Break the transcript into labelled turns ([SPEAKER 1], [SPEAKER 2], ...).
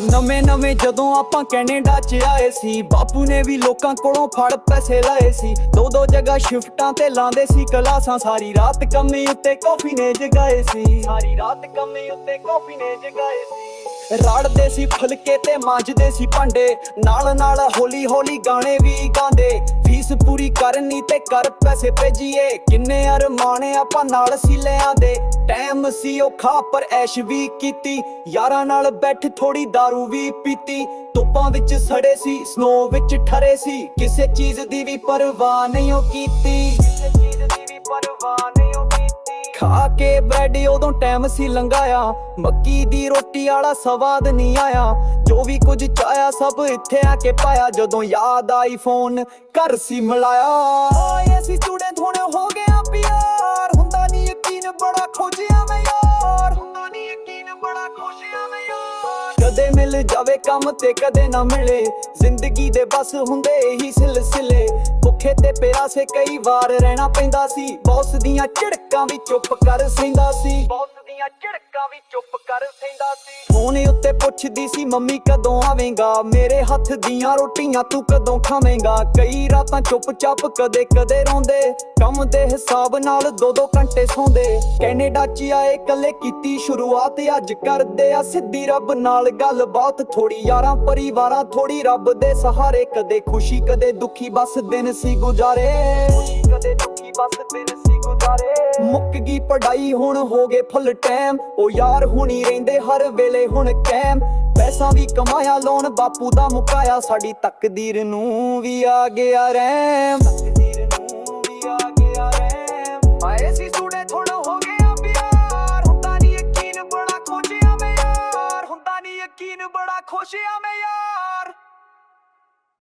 [SPEAKER 1] ਨਵੇਂ ਨਵੇਂ ਜਦੋਂ ਆਪਾਂ ਕੈਨੇਡਾ ਚ ਆਏ ਸੀ, ਬਾਪੂ ਨੇ ਵੀ ਲੋਕਾਂ ਕੋਲੋਂ ਫੜ ਪੈਸੇ ਲਾਏ ਸੀ। ਦੋ ਦੋ ਜਗ੍ਹਾ ਸ਼ਿਫਟਾਂ ਤੇ ਲਾਉਂਦੇ ਸੀ ਕਲਾਸਾਂ, ਸਾਰੀ ਰਾਤ ਕੰਮੀ ਉੱਤੇ ਕਾਫੀ ਨੇ ਜਗਾਏ ਸੀ। ਸਾਰੀ ਰਾਤ ਕੰਮੀ ਉੱਤੇ ਕਾਫੀ ਨੇ ਜਗਾਏ ਸੀ। ਰੜਦੇ ਸੀ ਫੁਲਕੇ ਤੇ ਮਾਂਜਦੇ ਸੀ ਭਾਂਡੇ। ਨਾਲ ਨਾਲ ਹੌਲੀ ਹੌਲੀ ਗਾਣੇ ਵੀ ਗਾਉਂਦੇ। ਫੀਸ ਪੂਰੀ ਕਰਨੀ ਤੇ ਕਰ ਪੈਸੇ ਭੇਜੀਏ। ਕਿੰਨੇ ਅਰਮਾਨ ਆਪਾਂ ਨਾਲ ਸੀ ਲਿਆਂਦੇ। ਟਾਈਮ ਸੀ ਔਖਾ, ਪਰ ਐਸ਼ ਵੀ ਕੀਤੀ। ਯਾਰਾਂ ਨਾਲ ਬੈਠ ਥੋੜੀ दारू ਵੀ ਪੀਤੀ। ਧੁੱਪਾਂ ਵਿੱਚ ਸੜੇ ਸੀ ਸਨੋ ਵਿੱਚ ਠਰੇ ਸੀ। ਕਿਸੇ ਚੀਜ਼ ਦੀ ਵੀ ਪਰਵਾਹ ਨਹੀਂ ਉਹ ਕੀਤੀ। ਕਿਸੇ ਚੀਜ਼ ਦੀ ਵੀ ਪਰਵਾਹ ਖਾ ਕੇ ਬ੍ਰੈਡ ਉਦੋਂ ਟਾਈਮ ਸੀ ਲੰਘਾਇਆ। ਮੱਕੀ ਦੀ ਰੋਟੀ ਵਾਲਾ ਸਵਾਦ ਨਹੀਂ ਆਇਆ। ਜੋ ਵੀ ਕੁਝ ਚਾਇਆ ਸਭ ਇੱਥੇ ਆ ਕੇ ਪਾਇਆ। ਜਦੋਂ ਯਾਦ ਆਈ ਫੋਨ ਘਰ ਸੀ ਮਿਲਾਇਆ। ਓਏ ਅਸੀਂ ਸਟੂਡੈਂਟ ਹੁਣ ਹੋ ਗਿਆ ਪਿਆਰ। ਹੁੰਦਾ ਨਹੀਂ ਯਕੀਨ ਬੜਾ ਖੋਜਿਆ ਮੈਂ ਕਦੇ ਮਿਲ ਜਾਵੇ ਕੰਮ ਤੇ ਕਦੇ ਨਾ ਮਿਲੇ। ਜ਼ਿੰਦਗੀ ਦੇ ਬਸ ਹੁੰਦੇ ਇਹੀ ਸਿਲਸਿਲੇ। ਭੁੱਖੇ ਤੇ ਪਿਆਸੇ ਕਈ ਵਾਰ ਰਹਿਣਾ ਪੈਂਦਾ ਸੀ। ਬੌਸ ਦੀਆਂ ਝਿੜਕਾਂ ਵੀ ਚੁੱਪ ਕਰ ਸੈਂਦਾ ਸੀ। ਬੌਸ ਦੀਆਂ ਝਿੜਕਾਂ ਵੀ ਚੁੱਪ ਕਰ ਸੈਂਦਾ ਸੀ। ਫੋਨ ਉੱਤੇ ਪੁੱਛਦੀ ਸੀ, ਮੰਮੀ ਕਦੋਂ ਆਵੇਂਗਾ? ਮੇਰੇ ਹੱਥ ਦੀਆਂ ਰੋਟੀਆਂ ਤੂੰ ਕਦੋਂ ਖਾਵੇਂਗਾ? ਕਈ ਰਾਤਾਂ ਚੁੱਪਚਾਪ ਕਦੇ ਕਦੇ ਰੋਂਦੇ। ਕੰਮ ਦੇ ਹਿਸਾਬ ਨਾਲ ਦੋ ਦੋ ਘੰਟੇ ਸੌਂਦੇ। ਕੈਨੇਡਾ ਚ ਆਏ ਕੱਲੇ ਕੀਤੀ ਸ਼ੁਰੂਆਤ ਅੱਜ ਕਰਦੇ ਆ। ਸਿੱਧੀ ਰੱਬ ਨਾਲ ਗੱਲਬਾਤ ਥੋੜੀ ਯਾਰਾਂ ਪਰਿਵਾਰਾਂ ਥੋੜੀ ਰੱਬ ਦੇ ਸਹਾਰੇ। ਕਦੇ ਖੁਸ਼ੀ, ਕਦੇ ਦੁਖੀ, ਬਸ ਦਿਨ ਸੀ ਗੁਜ਼ਾਰੇ। ਖੁਸ਼ੀ, ਕਦੇ ਦੁਖੀ, ਬਸ ਦਿਨ ਸੀ ਮੁੱਕ ਗਈ ਪੜਾਈ ਹੁਣ ਹੋ ਗਏ ਫੁੱਲ ਟਾਈਮ ਉਹ ਯਾਰ ਹੁਣੀ ਰਹਿੰਦੇ ਹਰ ਵੇਲੇ ਹੁਣ ਕੈਮ। ਪੈਸਾ ਵੀ ਕਮਾਇਆ ਲੋਨ ਬਾਪੂ ਦਾ ਮੁਕਾਇਆ। ਸਾਡੀ ਤਕਦੀਰ ਨੂੰ ਵੀ ਆ ਗਿਆ ਰੈਮ ਤਕਦੀਰ ਨੂੰ ਵੀ ਆ ਗਿਆ ਰੈਮ ਆਏ ਸੀ ਸੂੜੇ ਥੋੜਾ ਹੋ ਗਿਆ ਪਿਆਰ। ਹੁੰਦਾ ਨਹੀਂ ਯਕੀਨ, ਬੜਾ ਖੋਜਿਆ ਮੈਂ ਯਾਰ। ਹੁੰਦਾ ਨਹੀਂ ਯਕੀਨ, ਬੜਾ ਖੋਜਿਆ ਮੈਂ ਯਾਰ।